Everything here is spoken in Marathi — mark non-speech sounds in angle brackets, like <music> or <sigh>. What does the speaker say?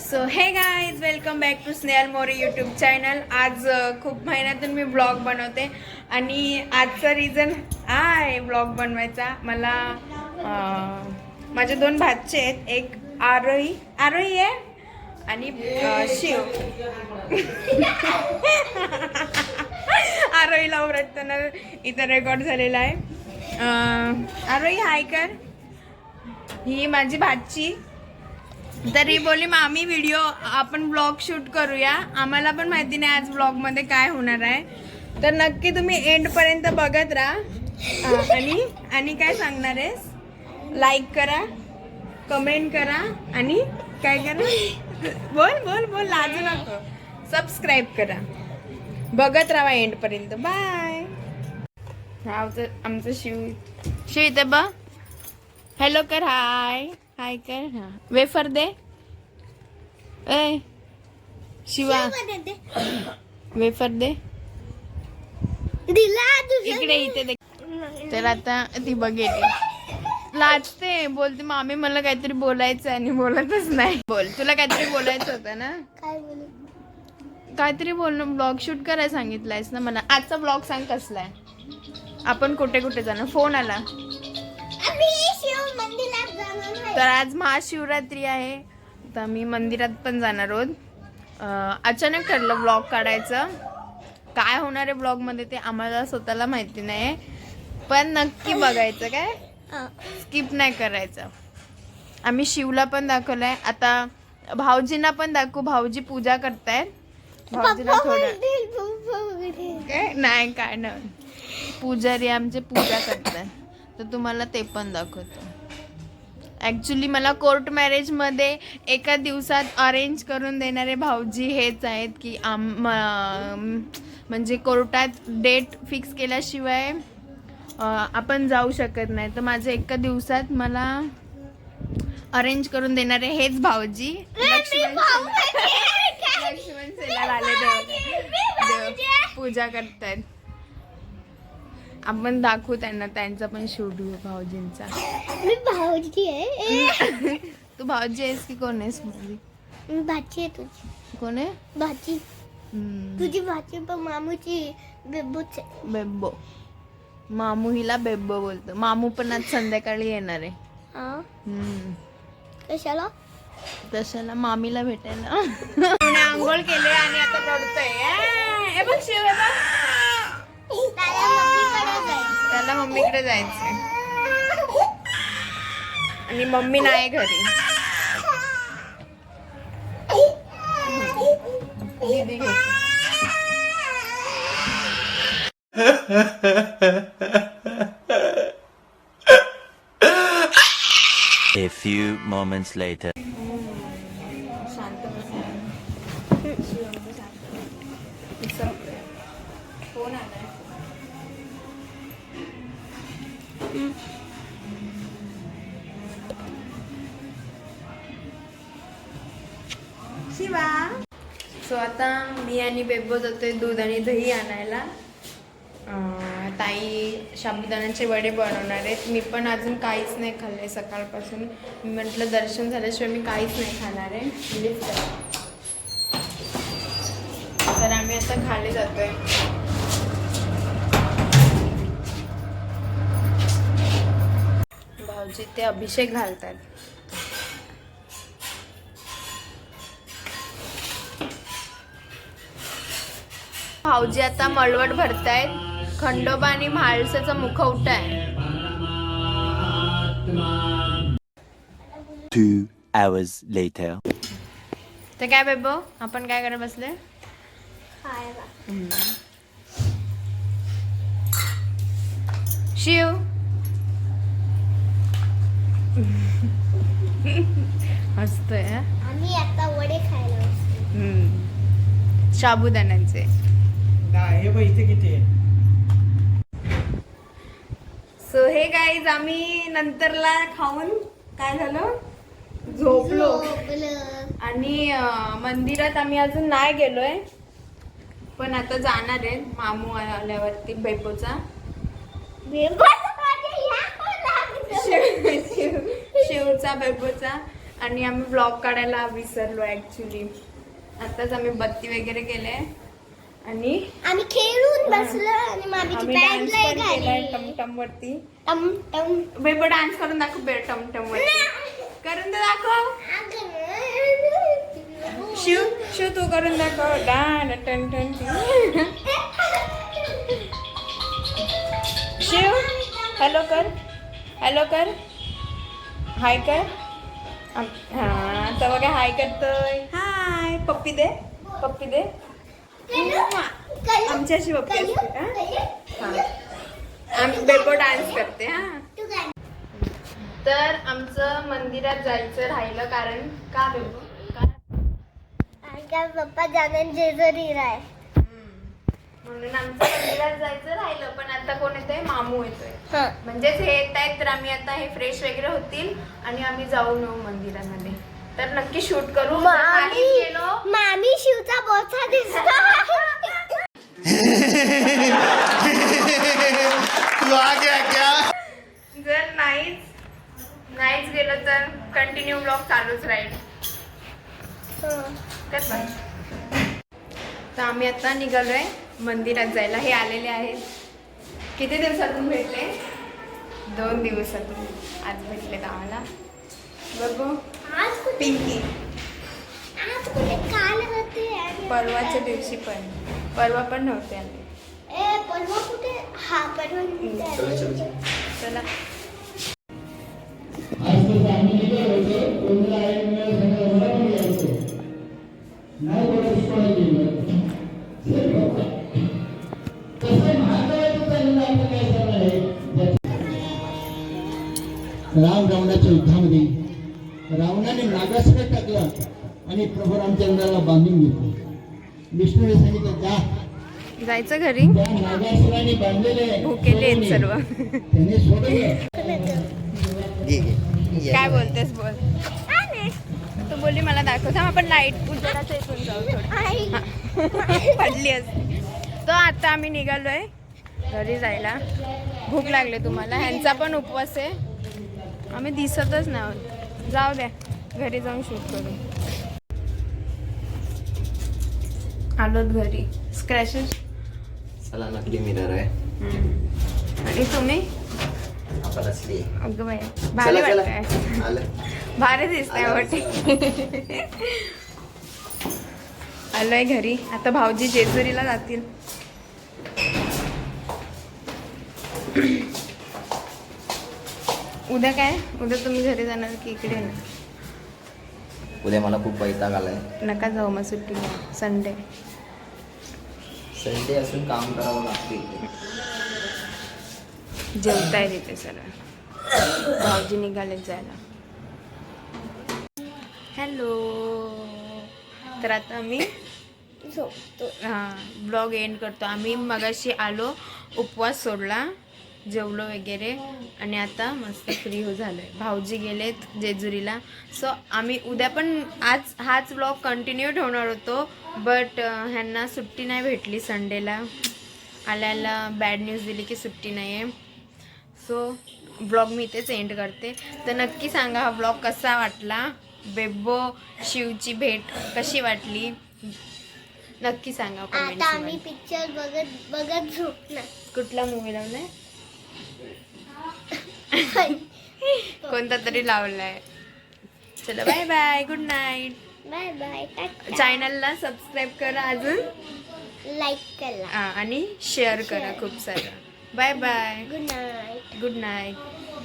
So hey guys welcome back to Snehal More YouTube channel आज खूप महिन्यातून मी ब्लॉग बनवते. आणि आजचा रिझन आहे ब्लॉग बनवायचा. मला माझे दोन भाचे आहेत. एक आरोही आरोही आहे आणि शिव. <laughs> आरोहीला ओरडताना इथं रेकॉर्ड झालेला आहे. आरोही हाय कर. ही माझी भाची. तरी बोली मामी व्हिडिओ आपण ब्लॉग शूट करूया. आम्हाला पण माहिती नाही आज ब्लॉगमध्ये काय होणार आहे. तर नक्की तुम्ही एंडपर्यंत बघत राहा. आणि आणि काय सांगणार आहेस? लाईक करा कमेंट करा आणि काय करा? बोल बोल बोल लाजू नको. सबस्क्राईब करा. बघत राहा एंडपर्यंत बाय आमचं आमचं शिव शिव इथे बघ. हॅलो कर हाय हाय कर. हा. वेफर दे. ए शिवा. वेफर दे. इकडे इथे दे. तर आता ती बघेल. लाजते. बोलते मामी मला काहीतरी बोलायचं आणि बोलतच नाही. बोल तुला काहीतरी बोलायचं होतं ना? काय बोलू? काहीतरी बोलणं. ब्लॉग शूट करायला सांगितलंयस ना मला. आजचा ब्लॉग सांग कसला आहे? आपण कुठे कुठे जाणार? फोन आला. तर आज महाशिवरात्री आहे. तर मी मंदिरात पण जाणार आहोत. अचानक ठरलं ब्लॉग काढायचं. काय होणार आहे ब्लॉगमध्ये ते आम्हाला स्वतःला माहिती नाही पण नक्की बघायचं काय. स्किप नाही करायचं. आम्ही शिवला पण दाखवलंय. आता भाऊजींना पण दाखवू. भाऊजी पूजा करतायत. भाऊजीला थोडं. काय नाही काय नाही. पुजारी आमचे पूजा करतात तर तुम्हाला ते पण दाखवतो. ॲक्च्युली मला कोर्ट मॅरेजमध्ये एका दिवसात अरेंज करून देणारे भाऊजी हेच आहेत की आम म्हणजे कोर्टात डेट फिक्स केल्याशिवाय आपण जाऊ शकत नाही. तर माझं एका दिवसात मला अरेंज करून देणारे हेच भाऊजी. लक्ष्मण लक्ष्मण आले देव पूजा करतायत. आपण दाखवू त्यांना त्यांचा पण शूट घेऊ भाऊजींचा. मी भाऊजी आहे. तू भाऊजी आहेस की कोण आहेस मुली? मी भाची आहे तुझी. कोण आहे? भाची. हम्म, तुझी भाची पण मामूची बेबूच आहे. बेब्बो. मामू हिला बेब्बो बोलतो. मामू पण आज संध्याकाळी येणार आहे. हा? हम्म. कशाला? तशाला मामीला भेटायला. <laughs> आंघोळ केले आणि आता रडतोय ए, हे बघ शिव हे बघ. त्याला मम्मीकडे जायचं त्याला मम्मीकडे जायचंय. आणि मम्मी नाही घरी. दीदी A few moments later. Shiva so आता मी आणि बेबो जातोय दूध आणि दही आणायला. ताई शाबुदाण्याचे वडे बनवणार आहेत. मी पण अजून काहीच नाही खाल्ले सकाळपासून. मी म्हटलं दर्शन झाल्याशिवाय मी काहीच नाही खाणार आहे. तर आम्ही आता खाली जातोय. भाऊजी ते अभिषेक घालतात भाऊजी आता मळवट भरतायत खंडोबा आणि म्हाळसाचा मुखवटा आहे Two hours later. तर काय बेबो आपण काय करत बसले शिव हसतोय हा? आम्ही आता वडे खायला. हे बघ इथे किती आहे सो हे गाईज आम्ही नंतरला खाऊन काय झालं? झोपलो. झोपलं. आणि मंदिरात आम्ही अजून नाही गेलोय. पण आता जाणार आहे मामू आल्यावरती बेबोचा शिवचा बेबोचा आणि आम्ही ब्लॉग काढायला विसरलो ऍक्च्युली आताच आम्ही बत्ती वगैरे केले. आणि आम्ही खेळून बसलो आणि मामीची बॅग डान्स लय घाली टमटम वरती टम टम. बेबो डान्स करून दाखव बे टमटम वरती करून तर दाखव. शिव शिव तू करून दाखव. डान टन टन. शिव हॅलो कर. हॅलो कर. हाय कर. आम- हा तर बघा हाय करतोय? हाय पप्पी दे. पप्पी दे. आमच्याशी हा? हा. आम्ही बेबो डान्स करते हा? तर आमचं मंदिरात जायचं राहिलं कारण का बेबो? का पप्पा जाणार जेजुरीला आहे म्हणून आमचं मंदिरात जायचं राहिलं पण आता कोण येतोय मामू येतोय. हं. म्हणजेच हे येत आहेत तर आम्ही आता हे फ्रेश वगैरे होतील आणि आम्ही जाऊन येऊ मंदिरामध्ये. तर नक्की शूट करू. मामी शिवचा बोचा दिसतो तर कंटिन्यू ब्लॉग चालूच राहील. तर आम्ही आता निघालोय मंदिरात जायला. हे आलेले आहेत. किती दिवसातून भेटले? दोन दिवसातून. आज भेटलेत आम्हाला. बघू. आज कुठे? पिंकी. परवाच्या दिवशी पण. परवा पण नव्हते आले. ए परवा कुठे? हा परवा कुठे चला. राम रावणाच्या युद्धामध्ये रावणाने नागासुर टाकला आणि प्रभू रामचंद्राला बांधून घेतलं. विष्णूने सांगितलं जा. जायचं घरी? नागासुराने बांधलेले भुकेले सर्व. त्याने सोडलं काय बोलतेस बोल. तू बोलली मला दाखव. थांब आपण लाइट उजेडाच्या इथून जाऊ थोडं. पडली असते तो आता आम्ही निघालोय घरी जायला. भूक लागली तुम्हाला. ह्यांचा पण उपवास आहे. आम्ही दिसतच नाही आहोत. जाऊ द्या घरी जाऊन शूट करू. आलोत घरी. स्क्रॅचेस चला नकली मिरर आहे. आणि तुम्ही? अगं बाई भारी आलं. भारी दिसतंय. वाटते आलोय घरी. आता भाऊजी जेजुरीला जातील. उद्या काय? उद्या तुम्ही घरी जाणार की इकडे येणार? उद्या मला खूप वैताग आलाय. नका जाऊ मग सुट्टी संडे संडे असून काम करावं लागतं जेवताय तिथे सर भाऊजी निघाले जायला. हॅलो तर आता आम्ही झोपतो. हां ब्लॉग एंड करतो. आम्ही मगाशी आलो उपवास सोडला. जेवलो वगैरे आणि आता मस्त फ्री हो झालो आहे भाऊजी गेलेत जेजुरीला. सो आम्ही उद्या पण आज हाच ब्लॉग कंटिन्यू ठेवणार होतो बट ह्यांना सुट्टी नाही भेटली संडेला आल्याला बॅड न्यूज दिली की सुट्टी नाही आहे सो ब्लॉग मी इथेच एंड करते. तर नक्की सांगा हा ब्लॉग कसा वाटला? बेब्बो शिवची भेट कशी वाटली? नक्की सांगा आता आम्ही पिक्चर बघत बघत झोपणार. कुठला मूवी लावलाय? <laughs> कोणता तरी लावलाय. चला bye bye good night bye bye चॅनलला सबस्क्राईब करा अजून. लाईक करा. आणि शेअर करा खूप सारं. Bye bye good night good night